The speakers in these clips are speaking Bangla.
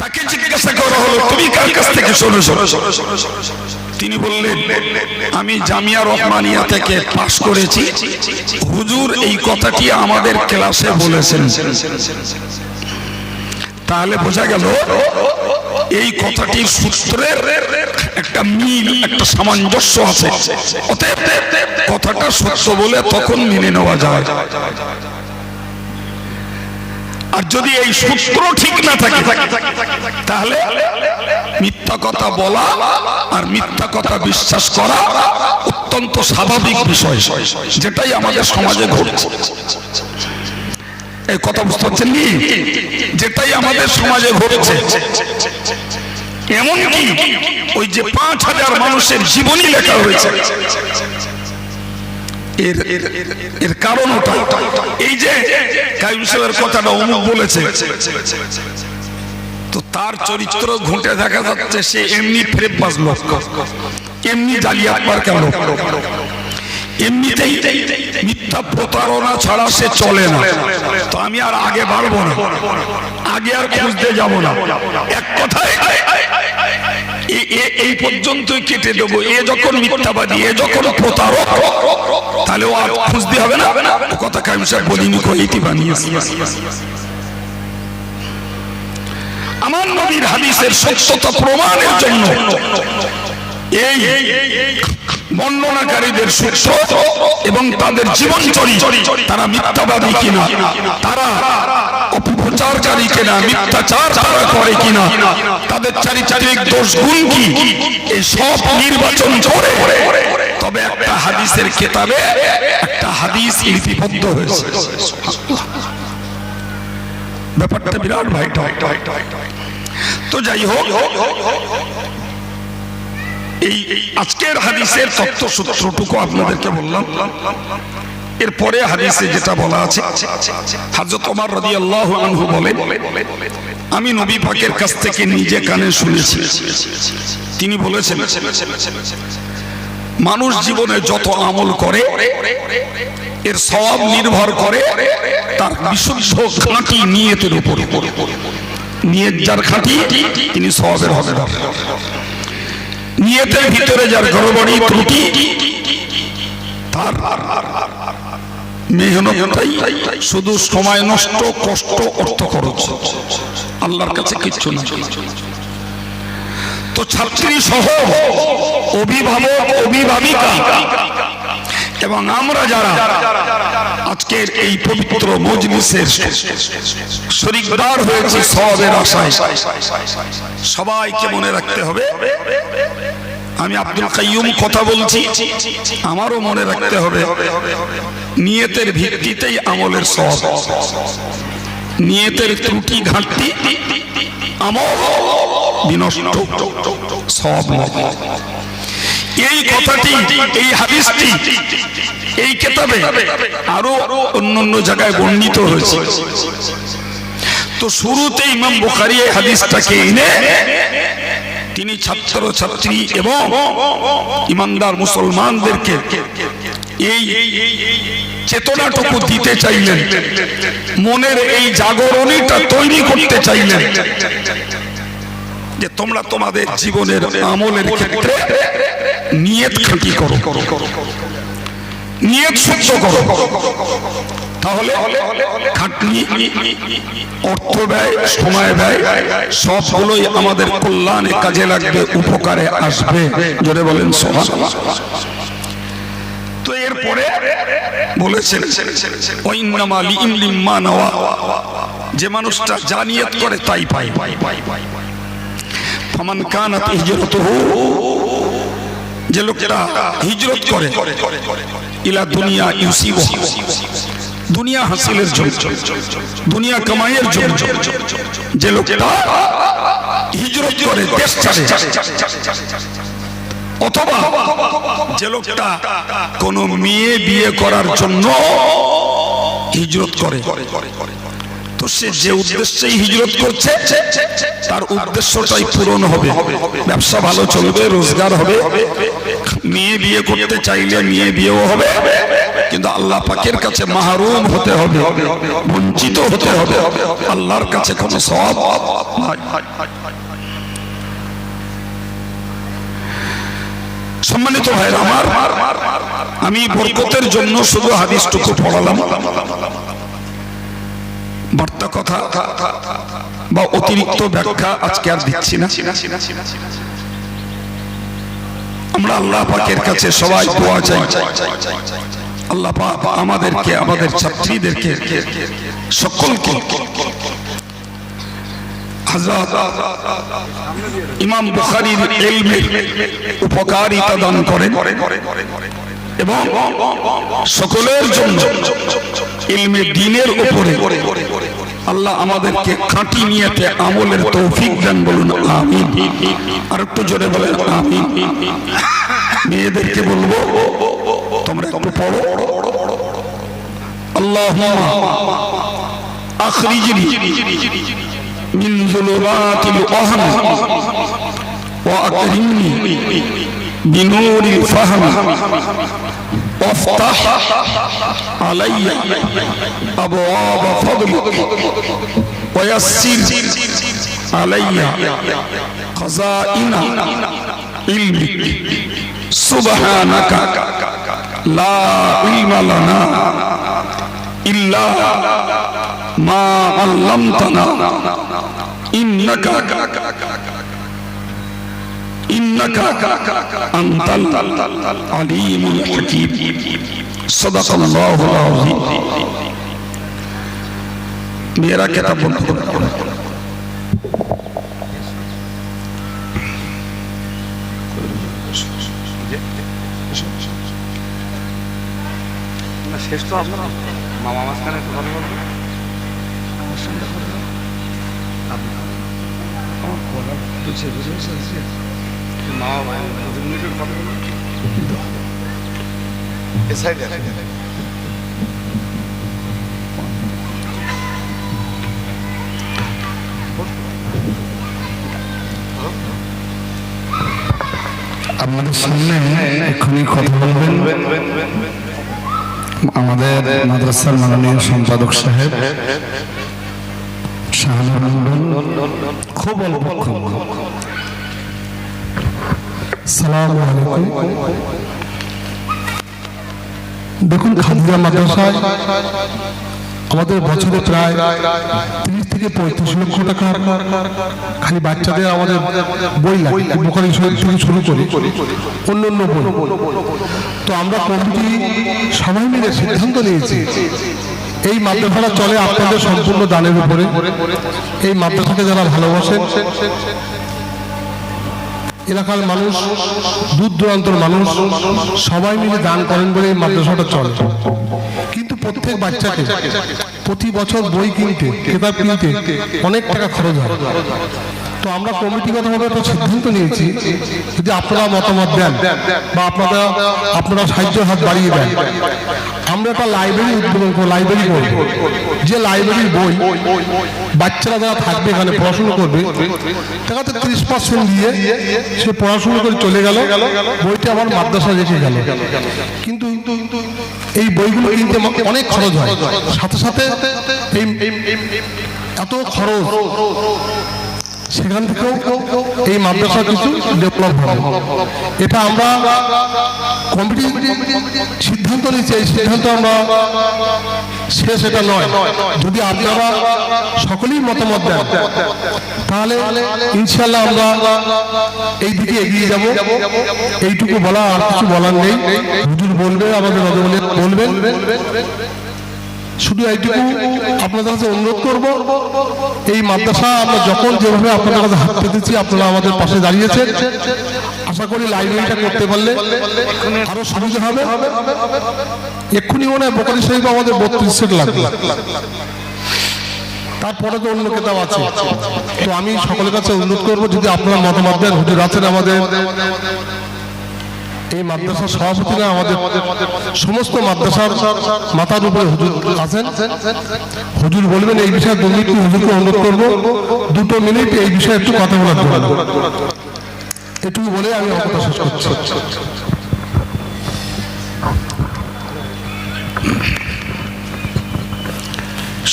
তাকে জিজ্ঞাসা করা হলো তুমি কার কাছ থেকে শুনেছো তিনি বললেন আমি জামিয়া রহমানিয়া থেকে পাশ করেছি। হুজুর এই কথাটি আমাদের ক্লাসে বলেছেন। তাহলে বোঝা গেল এই কথাটি সূত্রের একটা মিল একটা সামঞ্জস্য আছে। অতএব কথাটা সত্য বলে তখন মেনে নেওয়া যায়। আর যদি এই সূত্র ঠিক না থাকে, তাহলে মিথ্যা কথা বলা আর মিথ্যা কথা বিশ্বাস করা অত্যন্ত স্বাভাবিক বিষয়, যেটাই আমাদের সমাজে ঘটছে। এই কথা বুঝতে পারছেন কি যেটাই আমাদের সমাজে ঘটেছে। এমনকি ওই যে পাঁচ হাজার মানুষের জীবনী লেখা হয়েছে এর, এর- কারণ এই যে কাইম কথাটা অমুক বলেছে। তো তার চরিত্র ঘুঁটে দেখা যাচ্ছে, সে এমনি ফেরেবাজ লোক এমনি জালিয়াত মার্কা লোক এমনিতেই মিথ্যা প্রতারণা ছাড়া সে চলে না। তো আমি আর আগে বাড়বো না। আগে আর খুঁজতে যাব না। এক কথায় এই পর্যন্তই কেটে দেবো। এ যখন মিথ্যাবাদী, এ যখন প্রতারক, তাহলে ও আর খুঁজতে হবে না। কথা কামি সাহেব বলিনি কইতি বানিয়েছি। আমার নবীর হাদিসের সত্যতা প্রমাণের জন্য এই বর্ণনাকারীদের সূত্র এবং তাদের জীবন তারা মিথ্যাবাদী কিনা? তারা অপপ্রচারকারী কিনা? মিথ্যাচার তারা করে কিনা? তাদের চারিচারিক দোষ গুণ কি? এই সব নির্বাচন করে। তবে একটা হাদিসের কেতাবে একটা হাদিস লিপিবদ্ধ হয়েছে। ব্যাপারটা বিরাট ভাই তো যাই হোক এই আজকের হাদিসের তত্ত্ব সূত্রটুকু আপনাদেরকে বললাম। এরপরে হাদিসে যেটা বলা আছে, হাজরত ওমর রাদিয়াল্লাহু আনহু বলে, আমি নবী পাকের কাছ থেকে নিজে কানে শুনেছি। তিনি বলেছেন, মানুষ জীবনে যত আমল করে, এর সওয়াব নির্ভর করে তার বিশুদ্ধ খাঁটি নিয়তের উপর। নিয়ত যার খাঁটি, তিনি সওয়াবের হবে নিয়তের ভিতরে যার গড়বড়ি ত্রুটি শুধু সময় নষ্ট, কষ্ট, অর্থ খরচ। আল্লাহর কাছে কিচ্ছু না তো ছাত্রী সহ অভিভাবক, অভিভাবিকা এবং আমরা যারা আজকের এই পবিত্র মজলিসের শরিকদার হয়েছে সবের আশায়, সবাইকে মনে রাখতে হবে। আমি আব্দুল কাইয়ুম কথা বলছি, আমারও মনে রাখতে হবে, নিয়তের ভিত্তিতেই আমলের সব নিয়তের ত্রুটি ঘাটতি, আমল বিনষ্ট সব এই কথাটি, এই হাদিসটি, এই কেতাবে আরও অন্য অন্য জায়গায় বর্ণিত হয়েছে। তো শুরুতে ইমাম বুখারী এই হাদিসটাকে এনে তিনি ছাত্র ছাত্রী এবং ইমানদার মুসলমানদেরকে এই চেতনাটুকু দিতে চাইলেন, মনের এই জাগরণীটা তৈরি করতে চাইলেন যে তোমরা তোমাদের জীবনের আমলের ক্ষেত্রে নিয়ত খাঁটি করো। নিয়ত শুদ্ধ করো। তাহলে খাটনি, অর্থ ব্যয়, সময় ব্যয়, সবগুলোই আমাদের কল্যাণে কাজে লাগবে, উপকারে আসবে। জোরে বলেন সোহান তো এরপরে বলেছেন, ওইন্নামা লিম লিম মা নেওয়া। যে মানুষটা জানিয়ত করে তাই পাই পাই পাই পাই পাই ফামান কানাত হিজরতুহু যে লোকটা হিজরত করে, ইলা দুনিয়া ইউসিব। দুনিয়া হাসিলের জন্য, দুনিয়া কামাইয়ের জন্য, যে লোকটা হিজরত করে, দেশ ছাড়ে। অথবা যে লোকটা কোন মেয়ে বিয়ে করার জন্য হিজরত করে। তো যে উদ্দেশ্যেই হিজরত করছে, তার উদ্দেশ্যটাই পূরণ হবে। ব্যবসা ভালো চলবে, রোজগার হবে। মেয়ে বিয়ে করতে চাইলে মেয়ে বিয়েও হবে, কিন্তু আল্লাহ পাকের কাছে মাহরুম হতে হবে, বঞ্চিত হতে হবে। আল্লাহর কাছে কোনো সব সম্মানিত ভাই আমার, আমি বরকতের জন্য শুধু হাদিসটুকু পড়ালাম। বার্তা কথা বা অতিরিক্ত ব্যাখ্যা আজকে আর দিচ্ছি না। আমরা আল্লাহ পাকের কাছে সবাই দোয়া চাই। আল্লাহ পাক আমাদেরকে, আমাদের ছাত্রীদেরকে, সকলকে হযরত ইমাম বুখারীর ইলমের উপকারিতা দান করেন এবং সকলের জন্য ইলমে দিনের উপরে আল্লাহ আমাদেরকে খাঁটি নিয়েতে আমলের তৌফিক দেন বলুন আমিন আর একটু জোরে বলেন আমিন মেয়েদেরকে বলবো তোমরা একটু পড়ো আল্লাহ আখরিজনি من ظلمات الوهم وأكرمني بنور الفهم وافتح علي أبواب فضلك ويسر علي خزائن علمك سبحانك لا علم لنا إلا ما علمتنا إنك करो না শেষ তো আপনার মামা মাঝখানে একটু কথা বলবেন মামা ভাই দু মিনিটের আপনাদের সামনে এক্ষুনি কথা বলবেন। আমাদের মাদ্রাসার মাননীয় সম্পাদক সাহেব শাহানুর খুব অল্প সালাম দেখুন খাদিজা মাদ্রাসায় আমাদের বছরে প্রায় তিরিশ থেকে পঁয়ত্রিশ লক্ষ টাকা খালি বাচ্চাদের আমাদের বই লাগে থেকে শুরু করি অন্য অন্য বই। তো আমরা কমিটি সবাই মিলে সিদ্ধান্ত নিয়েছি, এই মাদ্রাসাটা চলে আপনাদের সম্পূর্ণ দানের উপরে। এই মাদ্রাসাকে যারা ভালোবাসেন এলাকার মানুষ দূর দূরান্তর মানুষ, সবাই মিলে দান করেন বলে এই মাদ্রাসাটা চলে। কিন্তু প্রত্যেক বাচ্চাকে প্রতি বছর বই কিনতে কিতাব কিনতে অনেক টাকা খরচ হয়। তো আমরা কমিটিগতভাবে একটা সিদ্ধান্ত নিয়েছি যদি আপনারা মতামত দেন বা আপনারা আপনারা সাহায্য হাত বাড়িয়ে দেন আমরা একটা লাইব্রেরি উদ্বোধন করব লাইব্রেরি করব যে লাইব্রেরির বই বাচ্চারা যারা থাকবে এখানে, পড়াশুনো করবে, টাকাতে ত্রিশ পার্সেন্ট দিয়ে সে পড়াশুনো করে চলে গেল, বইটা আমার মাদ্রাসা রেখে গেল। কিন্তু এই বইগুলো কিনতে অনেক খরচ হয়। সাথে সাথে এত খরচ। সেখান থেকেও এই মাদ্রাসা কিছু ডেভেলপ হবে। এটা আমরা কমিটি সিদ্ধান্ত নিচ্ছি এই সিদ্ধান্ত আমরা শেষ এটা নয়। যদি আপনারা সকলেই মতামত দেন, তাহলে ইনশাল্লাহ আমরা এই দিকে এগিয়ে যাব। এইটুকু বলা আর কিছু বলার নেই। বলবে, আমাদের বলবেন। শুধু এইটুকু আপনাদের কাছে অনুরোধ করব এই মাদ্রাসা আমরা যখন যেভাবে আপনাদের কাছে হাত পেতেছি আপনারা আমাদের পাশে দাঁড়িয়েছেন। আশা করি লাইব্রেরিটা করতে পারলে আরও সুবিধা হবে এক্ষুনি মনে হয় বোকারি শরীফ আমাদের বত্রিশ সেট লাগবে। তারপরে তো অন্য কেতাব আছে। তো আমি সকলের কাছে অনুরোধ করব যদি আপনারা মতামত দেন হুজুর আছেন আমাদের। এই মাদ্রাসার সভাপতিরা আমাদের সমস্ত মাদ্রাসার মাথার উপরে হুজুর আছেন। হুজুর বলবেন এই বিষয়ে দু মিনিট হুজুরকে অনুরোধ করব। দুটো মিনিট এই বিষয়ে একটু কথা বলার জন্য। এটুকু বলে আমি কথা শেষ করছি।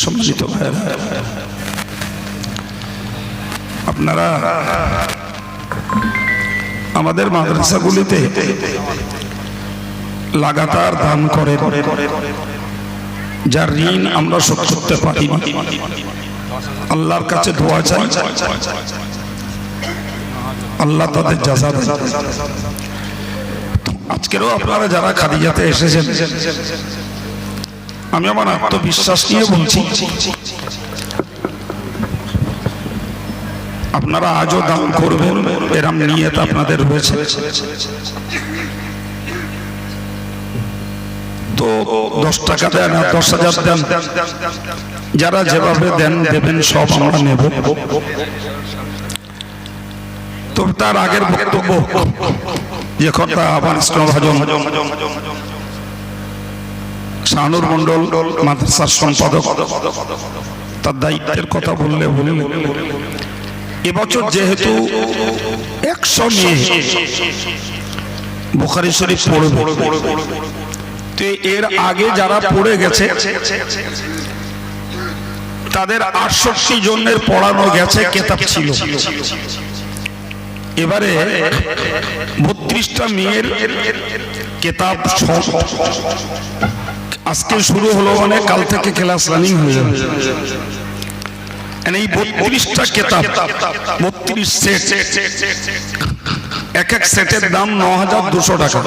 সম্মানিত ভাইয়েরা আপনারা আমাদের মাদ্রাসাগুলিতে লাগাতার দান করে। যার ঋণ আমরা শোধ করতে পারি। আল্লাহর কাছে দোয়া চাই। আল্লাহ তাদের যাজা আজকেরও আপনারা যারা খাদিজাতে এসেছেন, আমি আমার আত্মবিশ্বাস নিয়ে বলছি আপনারা আজও দান করবেন, এরম নিয়ত আপনাদের রয়েছে। তো দশ টাকা দেন আর দশ হাজার দেন। যারা যেভাবে দেন, দেবেন, সব আমরা নেব। তো তার আগের বক্তব্য যে কথা শাহানুর মন্ডল মাদ্রাসার সম্পাদক। তার দায়িত্বের কথা বললে বললে। এবছর যেহেতু একশো মেয়ে বোখারি শরীফ পড়বে তো এর আগে যারা পড়ে গেছে, তাদের আটষট্টি জনের পড়ানো গেছে, কেতাব ছিল। এবারে বত্রিশটা মেয়ের কেতাব আজকে শুরু হলো মানে কাল থেকে ক্লাস রানিং হয়ে যাবে। এই বত্রিশটা কেতাব, বত্রিশ সেট এক এক সেটের দাম ন হাজার দুশো টাকা।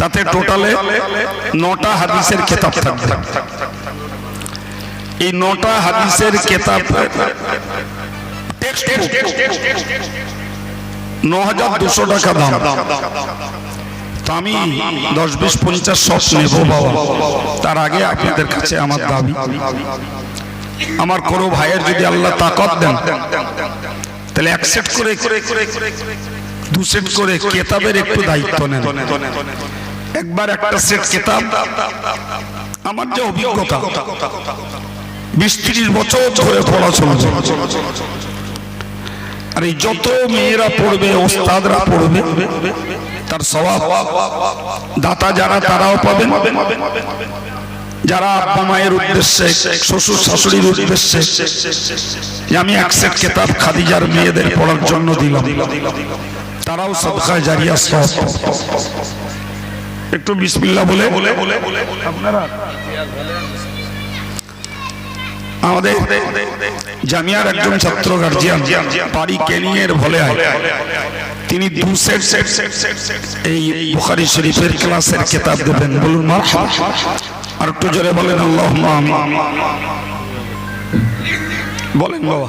তাতে টোটালে নটা হাদিসের কেতাব থাকবে। এই নটা হাদিসের কেতাব ন হাজার দুশো টাকা দাম। তো আমি দশ বিশ পঞ্চাশ সব নেব বাবা। তার আগে আপনাদের কাছে আমার দাবি। আমার কোনো ভাইয়ের যদি আল্লাহ তাকত দেন তাহলে এক সেট করে দু সেট করে কেতাবের একটু দায়িত্ব নেন। একবার একটা সেট কেতাব। আমার যে অভিজ্ঞতা বিশ ত্রিশ বছর ধরে পড়াশোনা আর এই যত মেয়েরা পড়বে ওস্তাদরা পড়বে তার স্বভাব। দাতা যারা তারাও পাবেন। যারা আব্বা মায়ের উদ্দেশ্যে, শ্বশুর শাশুড়ির উদ্দেশ্যে আমি এক সেট কেতাব খাদিজার মেয়েদের পড়ার জন্য দিলাম, তারাও সদকায় জারিয়া সব। একটু বিসমিল্লা বলে, আপনারা আমাদের জামিয়ার একজন ছাত্র গার্জিয়ান বাড়ি কেনিয়ের ভলে তিনি দু সেট এই বুখারি শরীফের ক্লাসের কেতাব দেবেন। বলুন মা আর একটু জোরে বলেন আল্লাহ বলেন বাবা।